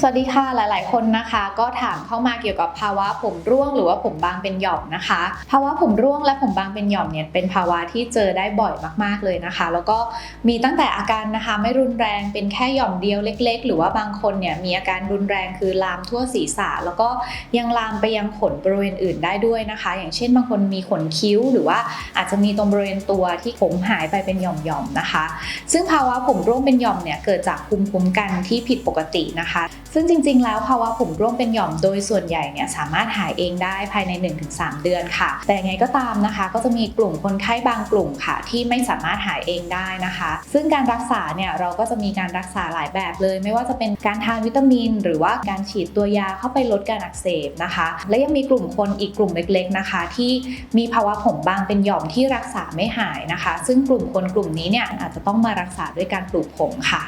สวัสดีค่ะหลาย ๆ คนนะคะ ก็ถามเข้ามาเกี่ยวกับภาวะผมร่วงหรือว่าผมบางเป็นหย่อมนะคะ ภาวะผมร่วงและผมบางเป็นหย่อมเนี่ยเป็นภาวะที่เจอได้บ่อยมาก ๆ เลยนะคะ แล้วก็มีตั้งแต่อาการนะคะไม่รุนแรงเป็นแค่หย่อมเดียวเล็ก ๆ หรือว่าบางคนเนี่ยมีอาการรุนแรงคือลามทั่วศีรษะ แล้วก็ยังลามไปยังขนบริเวณอื่นได้ด้วยนะคะ อย่างเช่นบางคนมีขนคิ้ว หรือว่าอาจจะมีตรงบริเวณตัวที่ผมหายไปเป็นหย่อม ๆ นะคะ ซึ่งภาวะผมร่วงเป็นหย่อมเนี่ยเกิดจากภูมิคุ้มกันที่ผิดปกตินะคะ ซึ่งจริง ๆ แล้วภาวะผมร่วงเป็นหย่อมโดยส่วนใหญ่เนี่ยสามารถหายเองได้ภายใน 1-3 เดือนค่ะ แต่ยังไงก็ตามนะคะ ก็จะมีกลุ่มคนไข้บางกลุ่มค่ะ ที่ไม่สามารถหายเองได้นะคะ ซึ่งการรักษาเนี่ยเราก็จะมีการรักษาหลายแบบเลย ไม่ว่าจะเป็นการทานวิตามิน หรือว่าการฉีดตัวยาเข้าไปลดการอักเสบนะคะ และยังมีกลุ่มคนอีกกลุ่มเล็กๆนะคะ ที่มีภาวะผมบางเป็นหย่อมที่รักษาไม่หายนะคะ ซึ่งกลุ่มคนกลุ่มนี้เนี่ยอาจจะต้องมารักษาด้วยการปลูกผมค่ะ